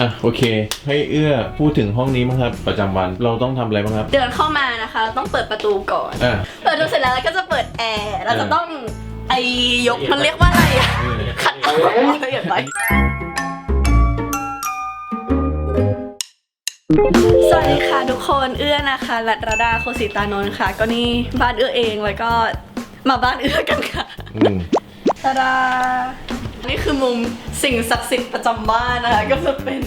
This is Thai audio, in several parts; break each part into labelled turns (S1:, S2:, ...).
S1: อะโอเค ให้เอื้อพูดถึงห้องนี้มั้างครับ ประจำวันเราต้องทำอะไรบ้างครับ
S2: เดินเข้ามานะคะเราต้องเปิดประตูก่อน
S1: อะ
S2: เปิดประตูเสร็จแล้วเราก็จะเปิดแอร์เราจะ
S1: เออ
S2: ต้องไอยกมันเรียกว่าอะไรอะขัดออกละเอียดไหมสวัสดีค่ะทุกคนเอื้อนะคะรัตรดาโคสิตานนท์ค่ะ ก็นี่บ้านเอื้อเองแล้วก็มาบ้านเอื้อกันค่ะ
S1: อืม
S2: ตาดา นี่คือมุมสิ่งศักดิ์สิทธิ์ประจำบ้านนะคะก็จะเป็น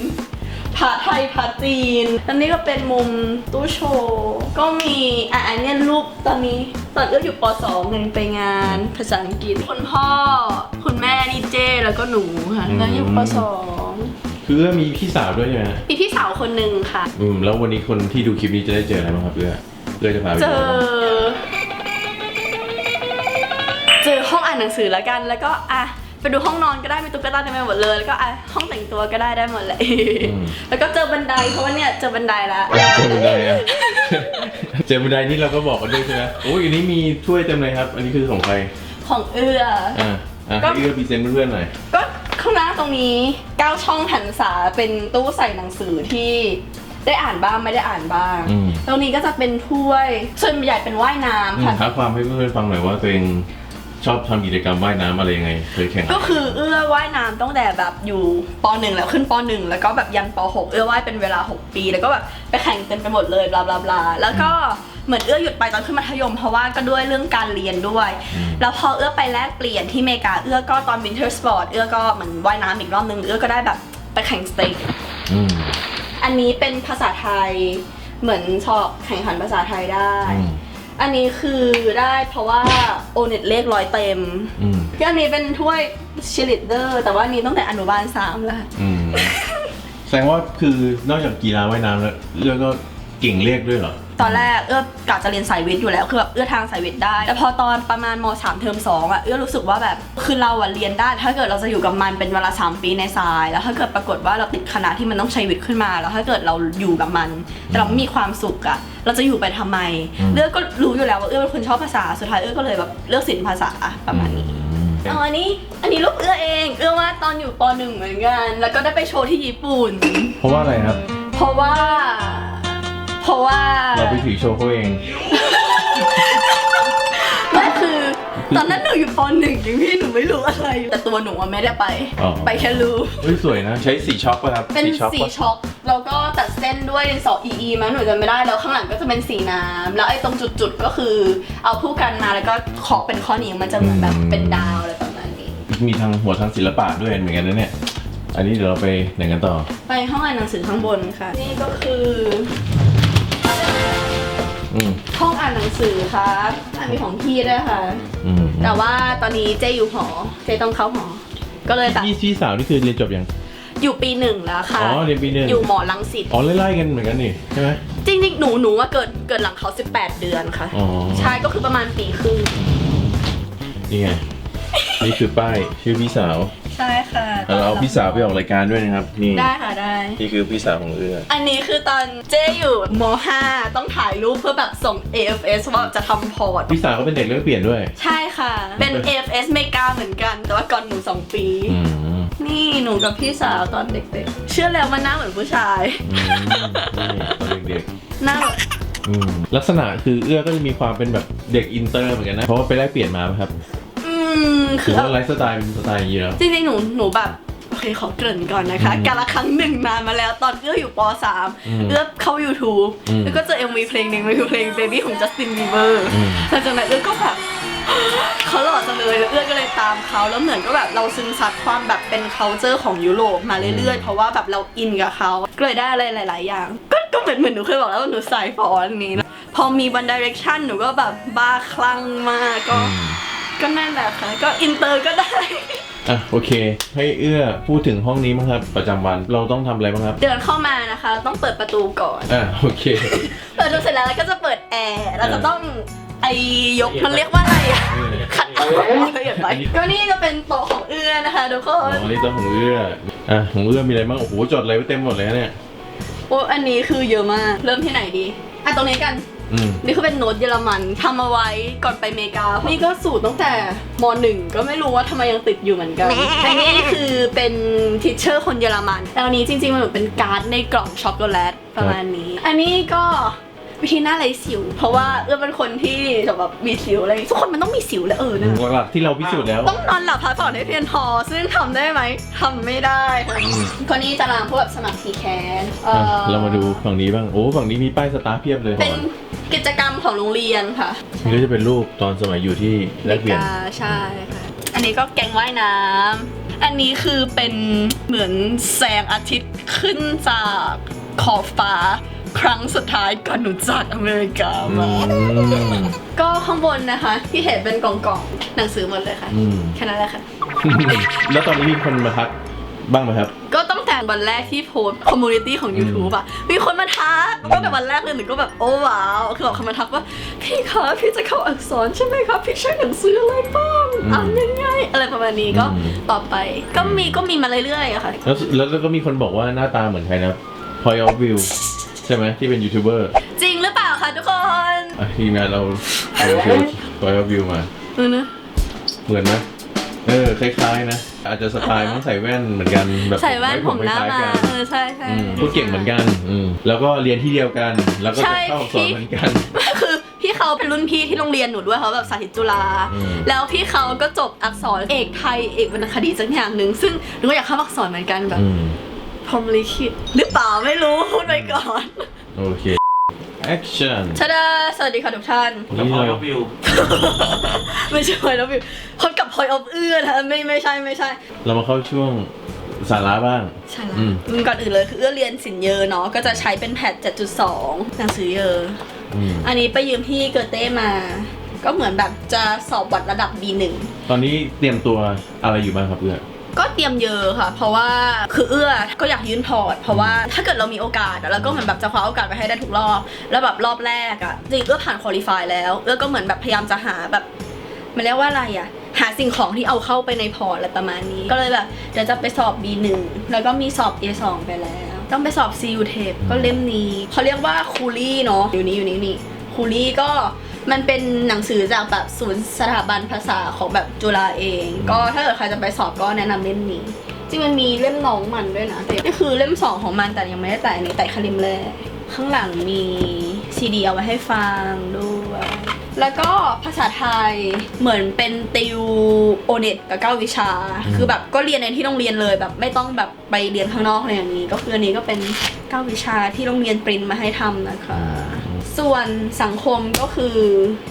S2: พระไทยพระจีน อันนี้ก็เป็นมุมตู้โชว์ก็มีอะอันเนี้ยรูปตอนนี้ตอนเอื้ออยู่ป .2 เงินไปงานภาษาอังกฤษคุณพ่อ คุณแม่นี่เจ้แล้วก็หนูค่ะแล้วอยู่ป .2
S1: คือเอื้อมีพี่สาวด้วยใช่ไหมฮะ
S2: มีพี่สาวคนหนึ่งค่ะ
S1: อืมแล้ววันนี้คนที่ดูคลิปนี้จะได้เจออะไรบ้างครับเอื้อเอื้อจะพาไป
S2: เจ
S1: ดู
S2: อ
S1: อะไรบ้าง
S2: เจอห้องอ่านหนังสือแล้วกันแล้วก็อะ ไปดูห้องนอนก็ได้มีตุ๊กตาเต็มไปหมดเลย แล้วก็อะห้องแต่งตัวก็ได้ได้หมดเลย แล้วก็เจอบันไดเพราะว่าเนี่ยเจอบันไดแล้ว
S1: เจอบันไดอะเจอบันไดนี่เราก็บอกกันด้วยใช่ไหมโอ้ยอันนี้มีถ้วยเต็มเลยครับ อันนี้คือของใคร
S2: ของเอื้อ
S1: อ่าอะ
S2: ก็
S1: ให้เอื้อพรีเซนต์เพื่อนๆหน่อย
S2: ก็ข้างหน้าตรงนี้9ช่องหันษาเป็นตู้ใส่หนังสือที่ได้อ่านบ้างไม่ได้อ่านบ้าง
S1: อืม
S2: ตรงนี้ก็จะเป็นถ้วยส่วนใหญ่เป็นว่ายน้ำค่ะ
S1: ท้าความให้เพื่อนๆฟังหน่อยว่าตัวเอง ชอบทำกิจกรรมว่ายน้ำอะไรยังไง เคยแข่ง
S2: ก็คือเอื้อว่ายน้ำตั้งแต่แบบอยู่ป .1 แล้วขึ้นป .1 แล้วก็แบบยันป .6 เอื้อว่ายเป็นเวลา 6 ปี แล้วก็แบบไปแข่งเต็มไปหมดเลยบลาบลาบลาแล้วก็เหมือนเอื้อหยุดไปตอนขึ้นมัธยม เพราะว่าก็ด้วยเรื่องการเรียนด้วย แล้วพอเอื้อไปแลกเปลี่ยนที่อเมริกาเอื้อก็ตอน winter sport เอื้อก็เหมือนว่ายน้ำอีกรอบนึงเอื้อก็ได้แบบไปแข่งสเต็ก
S1: อืม
S2: อันนี้เป็นภาษาไทยเหมือนชอบแข่งขันภาษาไทยได้
S1: อืม
S2: อันนี้คือได้เพราะว่าโอเน็ตเลขร้อยเต็ม
S1: อืม
S2: ก็อันนี้เป็นถ้วยเชลิดเดอร์แต่ว่าอันนี้ตั้งแต่อนุบาลสามแล้วค่ะ
S1: อืมแสดงว่าคือนอกจากกีฬาว่ายน้ำแล้วเอื้อก็ เก่งเลขด้วยเหรอ
S2: ตอนแรกเอื้อกะจะเรียนสายวิทย์อยู่แล้วคือแบบเอื้อทางสายวิทย์ได้ แต่พอตอนประมาณมสามเทอมสองอะเอื้อรู้สึกว่าแบบคือเราอะเรียนได้ ถ้าเกิดเราจะอยู่กับมันเป็นเวลาสามปีในสาย แล้วถ้าเกิดปรากฏว่าเราติดคณะที่มันต้องใช้วิทย์ขึ้นมา แล้วถ้าเกิดเราอยู่กับมัน แต่เราไม่มีความสุขอะเราจะอยู่ไปทำไม
S1: อืม
S2: เอื้อก็รู้อยู่แล้วว่าเอื้อเป็นคนชอบภาษาสุดท้ายเอื้อก็เลยแบบเลือกศิลป์ภาษาประมาณนี้
S1: อืม
S2: อ๋ออันนี้ อันนี้รูปเอื้อเอง เอื้อว่าตอนอยู่ปหนึ่งเหมือนกัน แล้วก็ได้ไปโชว์ที่ญี่ปุ่น
S1: เพราะว่าอะไรครับ
S2: เพราะว่า เพราะว่า
S1: เราไปถือโชว์เขาเอง
S2: ไม่คือตอนนั้นหนูอยู่ปหนึ่งอย่างพี่หนูไม่รู้อะไร แต่ตัวหนูอะไม่ได้ไป
S1: อ๋อ
S2: ไปแค่รู้
S1: เฮ้ยสวยนะใช้สีช็อคป่ะครับ
S2: เป็น
S1: ช็อค
S2: สี
S1: ป่ะ
S2: ช็อกแล้วก็ตัดเส้นด้วยดินสอ EE มั้งหนูจำไม่ได้แล้วข้างหลังก็จะเป็นสีน้ำแล้วไอ้ตรงจุดๆก็คือ เอาผู้กันมาแล้วก็ขอเป็นข้อนิ้วมันจะเหมือนแบบเป็นดาวอะไรประมาณนี้
S1: มีทางหัวทางศิลปะด้วยเหมือนกันนะเนี่ย อันนี้เดี๋ยวเราไปไหนกันต่อ
S2: ไปห้องอ่านหนังสือข้างบนค่ะ นี่ก็คือ
S1: อืม
S2: ห้องอ่านหนังสือครับอันมีของพี่ด้วยค่ะ
S1: อืม
S2: แต่ว่าตอนนี้เจอยู่หอ เจต้องเข้าหอ ก็เลยแบบ
S1: พี่พี่สาวนี่คือเรียนจบยัง
S2: อยู่ปีหนึ่งแล้วค่ะ
S1: อ๋อเรียนปีหนึ่ง
S2: อยู่หมอลังสิต
S1: อ๋อไล่ๆกันเหมือนกันนี่ใช่ไหม
S2: จริงๆ หนูหนูว่าเกิดเกิดหลังเขา 18 เดือนค่ะ
S1: อ๋อ
S2: ใช่ก็คือประมาณปีครึ่ง
S1: นี่ไง นี่คือป้ายชื่อพี่สาว
S2: ใช่ ค่ะ
S1: เราเอาพี่สาวไปออกรายการด้วยนะครับนี่
S2: ได้ค่ะได้
S1: นี่คือพี่สาวของเอื้อ
S2: อันนี้คือตอนเจอยู่ม .5 ต้องถ่ายรูปเพื่อแบบส่ง AFS ว่าจะทำพอร์ต
S1: พี่สาวเขาเป็นเด็กเลือกเปลี่ยนด้วย
S2: ใช่ค่ะ เป็น AFS เมกาเหมือนกัน แต่ว่าก่อนหนู2ปี
S1: อืม
S2: นี่หนูกับพี่สาวตอนเด็กๆ เชื่อแล้วมันหน้าเหมือนผู้ชาย
S1: อืมนี่ตอนเด็ก
S2: หน้าแบบ
S1: ๆอืมลักษณะคือเอื้อก็จะมีความเป็นแบบเด็กอินเตอร์เหมือนกันนะ เพราะว่าไปแลกเปลี่ยนมาไหมครับ
S2: อืม คื
S1: ถือ
S2: อ
S1: ว่าไลฟ์สไตล์เป็นสไตล์อย่างนี้แล้ว
S2: จริงๆหนูหนูแบบโอเคขอเกริ่นก่อนนะคะ
S1: อืม
S2: การละครั้งหนึ่งนานมาแล้วตอนเอื้ออยู่ป
S1: อืม
S2: .3 เอื้อเข้า YouTube
S1: อืม
S2: แล้วก็เจอ MV เพลงหนึ่งมันคือเพลง Baby ของ Justin Bieber
S1: อืม
S2: หลังจากนั้นเอื้อก็แบบเขาหล่อจังเลยแล้วเอื้อก็เลยตามเขาแล้วเหมือนก็แบบเราซึมซับความแบบเป็น culture ของยุโรปมาเรื่อยๆ เพราะว่าแบบเราอินกับเขาก็เลยได้อะไรหลาย ๆ อย่าง ก็ก็เหมือนเหมือนหนูเคยบอกแล้วว่าหนูสายฟอนนี้นะพอมี One Direction หนูก็แบบบ้าคลั่งมากก็
S1: อืม
S2: ก็นั่นแหละค่ะ ก็อินเตอร์ก็ได้
S1: อะโอเค ให้เอื้อพูดถึงห้องนี้มั้างครับประจำวันเราต้องทำอะไรบ้างครับ
S2: เดินเข้ามานะคะเราต้องเปิดประตูก่อน
S1: อะโอเค
S2: เปิดประตูเสร็จแล้วเราก็จะเปิดแอร์เราจะ
S1: เออ
S2: ต้องไอยกมันเรียกว่าอะไรอะขัดออกละเอียดไหม
S1: อันนี้
S2: ก็นี่ก็เป็นโต๊ะของเอื้อนะคะทุกค
S1: อ๋อนนี่ต้องของเอื้ออะของเอื้อมีอะไรบ้างโอ้โหจดอะไรไว้เต็มหมดเลยนะเนี่ย
S2: โอ้อันนี้คือเยอะมาก เริ่มที่ไหนดี อะตรงนี้กัน
S1: อืม
S2: นี่คือเป็นโน้ตเยอรมันทำเอาไว้ก่อนไปอเมริกา นี่ก็สูตรตั้งแต่มหนึ่งก็ไม่รู้ว่าทำไมยังติดอยู่เหมือนกัน อันนี้คือเป็นทิชเชอร์คนเยอรมันแล้วอันนี้จริงๆมันเหมือนเป็นการ์ดในกล่องช็อกโกแลตประมาณนี้ อันนี้ก็ วิธีหน้าไรสิว เพราะว่าเอื้อเป็นคนที่แบบมีสิวอะไรทุกคนมันต้องมีสิวแหล้วเออนะ
S1: หลักๆที่เราพิสูจน์แล้ว
S2: ต้องนอนหลับพักผ่อนให้เพียงพอ ซึ่งทำได้ไหมทำไม่ได้ค่ะ
S1: อืม
S2: คนนี้จะรามพวกแบบสมัครทีแคสเอ่
S1: อะ
S2: อ
S1: เรามาดูฝั่งนี้บ้าง โอ้ฝั่งนี้มีป้ายสตาร์ทเพียบเลย
S2: เป็นกิจกรรมของโรงเรียนค่ะ
S1: นี่ก็จะเป็นรูปตอนสมัยอยู่ที่แลกเปลี่ยน
S2: อมริกาใช่ค่ะ อันนี้ก็แกงว่ายน้ำอันนี้คือเป็นเหมือนแสงอาทิตย์ขึ้นจากขอบฟ้า ครั้งสุดท้ายก่อนหนูจากอเมริกา
S1: อื
S2: มา
S1: ม
S2: ก็ข้างบนนะคะ ที่เห็นเป็นกล่องๆหนังสือหมดเลยค่ะ
S1: อืม
S2: แค่นั้นแหละค่ะ
S1: แล้วตอนนี้มีคนมาทักบ้างไหมครับ
S2: ก็ตั้งแต่วันแรกที่โพสคอมมูนิตี้ของ YouTube อะมีคนมาทักตั้งแต่วันแรกเลยหนูก็แบบ โอ้ว้าว คือแบบเขามาทักว่า พี่คะพี่จะเข้าอักษรใช่ไหมคะพี่ใช้หนังสืออะไรบ้าง
S1: อืม
S2: อ่านยังไง อะไรประมาณนี้ก็
S1: อืม
S2: ต่อไป ก็มีก็มีมาเรื่อยๆอะค่ะ
S1: แล้วแล้วแล้วก็มีคนบอกว่าหน้าตาเหมือนใครนะ Point of View ใช่ไหมที่เป็นยูทูบเบอร์
S2: จริงหรือเปล่าคะทุกคน
S1: อะทีมงานเราเอาโชว์ Point of View มา
S2: เออนะ
S1: เหมือนไหมเออคล้ายๆนะ อาจจะสไตล์ต้องใส่แว่นเหมือนกันแบบ
S2: ใส่แว่นผมหน้า
S1: คล้ายๆ
S2: มา
S1: กัน
S2: เออใช่ใช่
S1: อืมพูดเก่งเหมือนกันอืมแล้วก็เรียนที่เดียวกัน แล้วก็
S2: ใช่
S1: จะเข้าอักษร
S2: พี่
S1: เหมือนกัน
S2: คือพี่เขาเป็นรุ่นพี่ที่โรงเรียนหนูด้วยเขาแบบสาธิตจุฬา
S1: อืม
S2: แล้วพี่เขาก็จบอักษรเอกไทยเอกวรรณคดีสักอย่างหนึ่งซึ่งหนูก็อยากเข้าอักษรเหมือนกันแบบ
S1: อืม
S2: พรหมลิขิตหรือเปล่าไม่รู้พูดไปก่อน
S1: โอเค action
S2: ชาดาสวัสดีค่ะทุกท่าน
S1: วันนี้เรา
S2: ไม่ใช่พอยแล้ววิวคนกับพอยออฟเอื้อนะไม่ไม่ใช่ไม่ใช่
S1: เรามาเข้าช่วงสาระบ้าง
S2: ใช่ละ
S1: อืม
S2: อืมก่อนอื่นเลยคือเอื้อเรียนสินเยอะเนาะก็จะใช้เป็นแพท7.2 หนังสือเยอะ
S1: อืม
S2: อันนี้ไปยืมที่เกอเต้มา ก็เหมือนแบบจะสอบวัดระดับ B1
S1: ตอนนี้เตรียมตัวอะไรอยู่บ้างครับเพื่อน
S2: ก็เตรียมเยอะค่ะ เพราะว่าคือเอื้อก็อยากยื่นพอร์ต เพราะว่าถ้าเกิดเรามีโอกาสแล้วก็เหมือนแบบจะคว้าโอกาสไปให้ได้ทุกรอบ แล้วแบบรอบแรกอะจริงเอื้อผ่านคุริฟายแล้วเอื้อก็เหมือนแบบพยายามจะหาแบบมันเรียกว่าอะไรอะหาสิ่งของที่เอาเข้าไปในพอร์ตอะไรประมาณนี้ ก็เลยแบบเดี๋ยวจะไปสอบ B1 แล้วก็มีสอบ A2 ไปแล้ว ต้องไปสอบ CU TAPE ก็เล่มนี้เขาเรียกว่าคูลี่เนาะอยู่นี้อยู่นี้นี่คูลี่ก็ มันเป็นหนังสือจากแบบศูนย์สถาบันภาษาของแบบจุฬาเอง ก็ถ้าเกิดใครจะไปสอบก็แนะนำเล่มนี้จริงมันมีเล่มน้องมันด้วยนะแต่นี่คือเล่มสองของมันแต่ยังไม่ได้แตะอันนี้แตะแคลิมแรกข้างหลังมีซีดีเอาไว้ให้ฟังด้วย แล้วก็ภาษาไทยเหมือนเป็นติวโอเน็ตกับเก้าวิชา
S1: อืม
S2: คือแบบก็เรียนในที่โรงเรียนเลยแบบไม่ต้องแบบไปเรียนข้างนอกอะไรอย่างนี้ ก็คืออันนี้ก็เป็นเก้าวิชาที่โรงเรียนปรินมาให้ทำนะคะ ส่วนสังคมก็คือ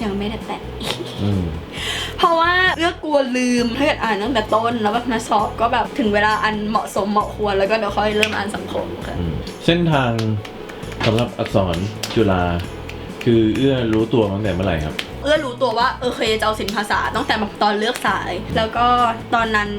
S2: ยังไม่ได้แตะ
S1: อืม
S2: เพราะว่าเลือกกลัวลืมถ้าเกิดอ่านตั้งแต่ต้นแล้วแบบมาสอบก็แบบถึงเวลาอันเหมาะสมเหมาะควรแล้วก็เดี๋ยวค่อยเริ่มอ่านสังคมค่ะ
S1: อืมเส้นทางสำหรับอักษรจุฬาคือเอื้อรู้ตัวมาตั้งแต่เมื่อไหร่ครับ
S2: เอื้อรู้ตัวว่าเออเคยจะเอาศิลปภาษาตั้งแต่แบบตอนเลือกสาย แล้วก็ตอนนั้น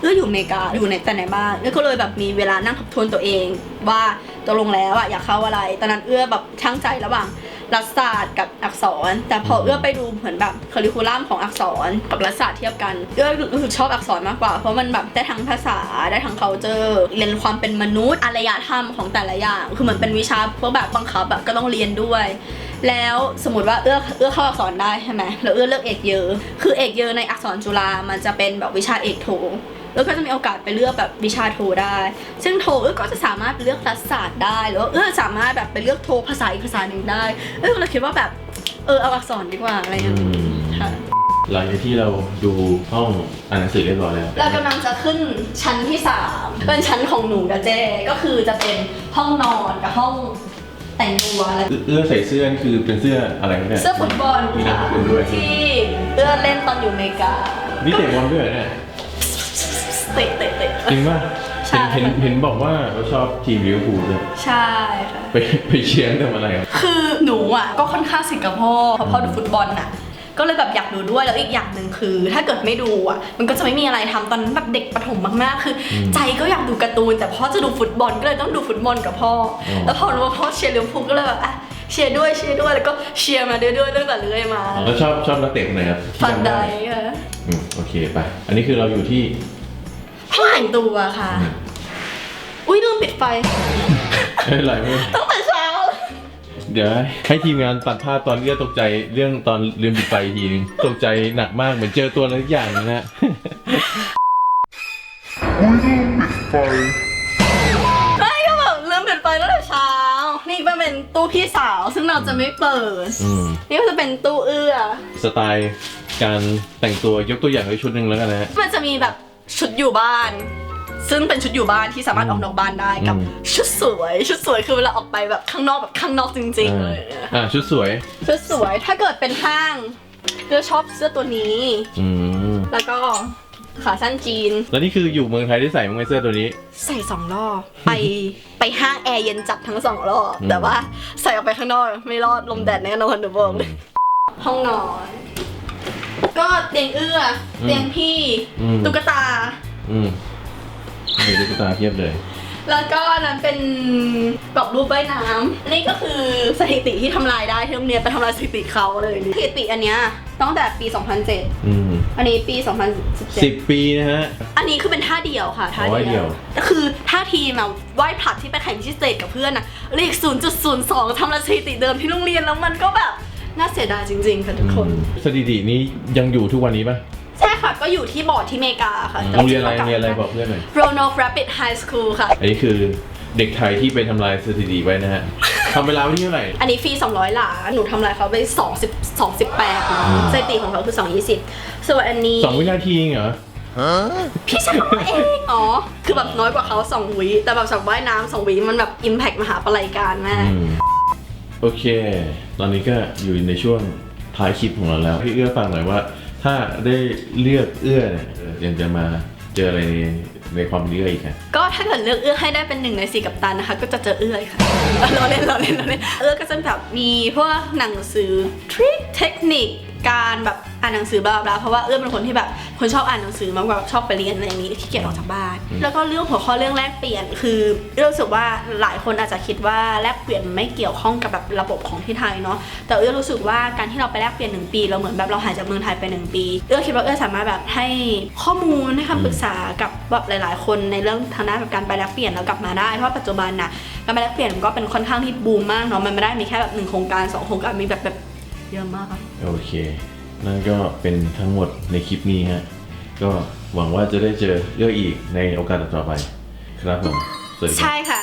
S2: เอื้ออยู่อเมริกาอยู่ในแต่ในบ้านเอื้อก็เลยแบบมีเวลานั่งทบทวนตัวเอง ว่าตกลงแล้วอะอยากเข้าอะไร ตอนนั้นเอื้อแบบช่างใจระหว่างรัฐศาสตร์กับอักษร แต่พอเอื้อไปดูเหมือนแบบคริคูลัมของอักษรกับรัฐศาสตร์เทียบกัน เอื้อรู้สึกชอบอักษรมากกว่า เพราะมันแบบได้ทั้งภาษาได้ทั้ง culture เรียนความเป็นมนุษย์อารยธรรมของแต่ละอย่าง คือเหมือนเป็นวิชาพวกแบบบังคับแบบก็ต้องเรียนด้วย แล้วสมมติว่าเอื้อเอื้อเข้าอักษรได้ใช่ไหมแล้วเอื้อเลือกเอกเยอะ คือเอกเยอะในอักษรจุฬามันจะเป็นแบบวิชาเอกโทเอื้อก็จะมีโอกาสไปเลือกแบบวิชาโทได้ ซึ่งโทเอื้อก็จะสามารถเลือกรัฐศาสตร์ได้หรือว่าเอื้อสามารถแบบไปเลือกโทภาษาอีกภาษาหนึ่งได้ เอื้อก็เลยคิดว่าแบบเออเอาอักษรดีกว่าอะไรอย่าง
S1: อื
S2: นี้
S1: ม
S2: ค่ะ
S1: หลังจากที่เราดูห้องอ่านหนังสือเรียบร้อยแล้ว
S2: เรากำลังจะขึ้นชั้นที่สามเป็นชั้นของหนูกับเจ้ก็คือจะเป็นห้องนอนกับห้อง แต่งตัวอะไร
S1: เอื้อใส่เสื้อนี่คือเป็นเสื้ออะไรเนี่ย
S2: เสื้อฟุตบอล
S1: มีนัก
S2: ค่ะ
S1: ฟุตบอลด้วย
S2: ที่เอื้อเล่นตอนอยู่อเมริกา
S1: นี่เตะบอลด้วยเหรอเนี่ย
S2: เตะเตะเตะ
S1: จริงป่ะ
S2: ใช่
S1: เห็นเห็นเห็นบอกว่าเราชอบทีมลิเวอร์พูลด้วย
S2: ใช่ค่ะ
S1: ไปไปเชียร์ตั้งแต่เมื่อไหร่ครับ
S2: คือหนูอะก็ค่อนข้างสนิทกับพ่อเพราะพ่อดูฟุตบอลน่ะ ก็เลยแบบอยากดูด้วยแล้วอีกอย่างหนึ่งคือ ถ้าเกิดไม่ดูอะ มันก็จะไม่มีอะไรทำตอนนั้นแบบเด็กประถมมากๆ คืออ
S1: ม
S2: ใจก็อยากดูการ์ตูน แต่พ่อจะดูฟุตบอลก็เลยต้องดูฟุตบอลกับพ่ออ
S1: ม
S2: แล้วพอรู้ว่าพ่อเชียร์ลิเวอร์พูลก็เลยแบบอะเชียร์ด้วยเชียร์ด้วยแล้วก็เชียร์มาเรื่อยๆตั้งแต่เรื่อยมา
S1: แล้วชอบชอบนักเตะคนไหนครับที่
S2: ฟัน
S1: จำ
S2: ไดค่ะ
S1: อืมโอเคไป อันนี้คือเราอยู่ที่
S2: ห้องแต่งตัวค่ะ อุ้ยลืมปิดไฟ
S1: ไม่เป็นไรไม่เป็นไร
S2: ตั้งแต่ เช้า
S1: เดี๋ยวให้ทีมงานตัดภาพตอนเอื้อตกใจเรื่องตอนลืมปิดไฟอีกทีนึงตกใจหนักมากเหมือนเจอตัวอะไรสักอย่างนะฮะ
S2: ไม่ก็แบบเริ่มเปิดไฟตั้งแต่เช้า นี่ก็เป็นตู้พี่สาว ซึ่งเราจะไม่เปิด
S1: อืม
S2: นี่ก็จะเป็นตู้เอื้อ
S1: สไตล์การแต่งตัวยกตัวอย่างไว้ชุดหนึ่งแล้วกันนะฮะ
S2: มันจะมีแบบชุดอยู่บ้าน ซึ่งเป็นชุดอยู่บ้านที่สามารถออกนอกบ้านได้กับ
S1: อืม
S2: ชุดสวยชุดสวยคือเวลาออกไปแบบข้างนอกแบบข้างนอกจริงๆเลย
S1: อ่าชุดสวย
S2: ชุดสวยถ้าเกิดเป็นห้างก็ชอบเสื้อตัวนี้
S1: อืม
S2: แล้วก็ขาสั้นจีน
S1: แล้วนี่คืออยู่เมืองไทยได้ใส่มั้งไหมเสื้อตัวนี้
S2: ใส่สองรอบไปไปห้างแอร์เย็นจัดทั้งสองรอบ
S1: อืม
S2: แต่ว่าใส่ออกไปข้างนอกไม่รอดลมแดดแน่นอนเดี๋ยวบอกเลยห้องนอน ก็เตียงเอื้ออเตียงพี่
S1: อืม
S2: ตุ๊กตา
S1: อื มมีตุ๊กตาเพียบเลย
S2: แล้วก็อันนั้นเป็นกรอบรูปใบน้ำนี่ก็คือสถิติที่ทำลายได้ที่โรงเรียนไปทำลายสถิติเขาเลยสถิติอันเนี้ยตั้งแต่ปี 2007
S1: อืม
S2: อันนี้ปี
S1: สิบ
S2: 2017
S1: ปีนะฮะ
S2: อันนี้คือเป็นท่าเดียวค่ะท่า
S1: อ๋อ
S2: เดี
S1: เดี่
S2: ย
S1: ยวว
S2: คือท่าทีมอะว่ายผลัดที่ไปแข่งที่สเตทกับเพื่อนอะเลข0.02ทำลายสถิติเดิมที่โรงเรียนแล้วมันก็แบบน่าเสียดายจริงๆค่ะทุกคน
S1: สถิตินี้ยังอยู่ทุกวันนี้ปะ
S2: ใช่ค่ะก็ อยู่ที่บอร์ดที่อเมริกาค่ะ
S1: โรงเรียนอะไรโรงเรียนอะไรบอกเพื่อนหน่อย
S2: โรโนฟราปิดไฮสคูลค่ะ
S1: อันนี้คือเด็กไทยที่ไปทำลายสถิติไว้นะฮะทำเวลาไว้ที่เท่าไหร่
S2: อันนี้ฟรี 200 หลา หนูทำลายเขาไป20 28นะ
S1: อืม
S2: สถิติของเขาคือ 220 ส่วนอันนี้
S1: สองวินาทีเองเหรอ
S2: พี่ชายเองอ๋อ คือแบบน้อยกว่าเขา2วิ แต่แบบสักว่ายน้ำ2วิมันแบบอิมแพกมหาปลัยการมาก
S1: อืมโอเค ตอนนี้ก็อยู่ในช่วงท้ายคลิปของเราแล้ว พี่เอื้อฟังหน่อยว่า ถ้าได้เลือกเอื้อเนี่ยยังจะมาเจออะไรในในความเลือื้ออีกอะ
S2: ก็ถ้าเกิดเลือกเอื้อให้ได้เป็นหนึ่งในสี่กับตันนะคะ ก็จะเจอเอื้อค่ะเราเล่นเราเล่นเราเล่นเอื้อก็จะแบบมีพวกหนังสือทริคเทคนิค การแบบอ่านหนังสือบลาบลาเพราะว่าเอื้อเป็นคนที่แบบคนชอบอ่านหนังสือมากกว่าชอบไปเรียนอะไรอย่างนี้ขี้เกียจออกจากบ้าน แล้วก็เรื่องหัวข้อเรื่องแลกเปลี่ยนคือเอื้อรู้สึกว่าหลายคนอาจจะคิดว่าแลกเปลี่ยนไม่เกี่ยวข้องกับแบบระบบของที่ไทยเนาะแต่เอื้อรู้สึกว่าการที่เราไปแลกเปลี่ยนหนึ่งปี เราเหมือนแบบเราหายจากเมืองไทยไปหนึ่งปี เอื้อคิดว่าเอื้อสามารถแบบให้ข้อมูลให้คำปรึกษากับแบบหลาย ๆ คนในเรื่องทางด้านแบบการไปแลกเปลี่ยนแล้วกลับมาได้เพราะว่าปัจจุบันน่ะการไปแลกเปลี่ยนมันก็เป็นค่อนข้างที่บูมมากเนาะมันไม่ได้มีแค่แบบหนึ่งโครงการสองโครงการมีแบบแบบ เยอะมากอะ
S1: โอเค นั่นก็เป็นทั้งหมดในคลิปนี้ฮะ ก็หวังว่าจะได้เจอเอื้ออีกในโอกาสต่อไป ครับผม สวัสดีครับ
S2: ใช่ค่ะ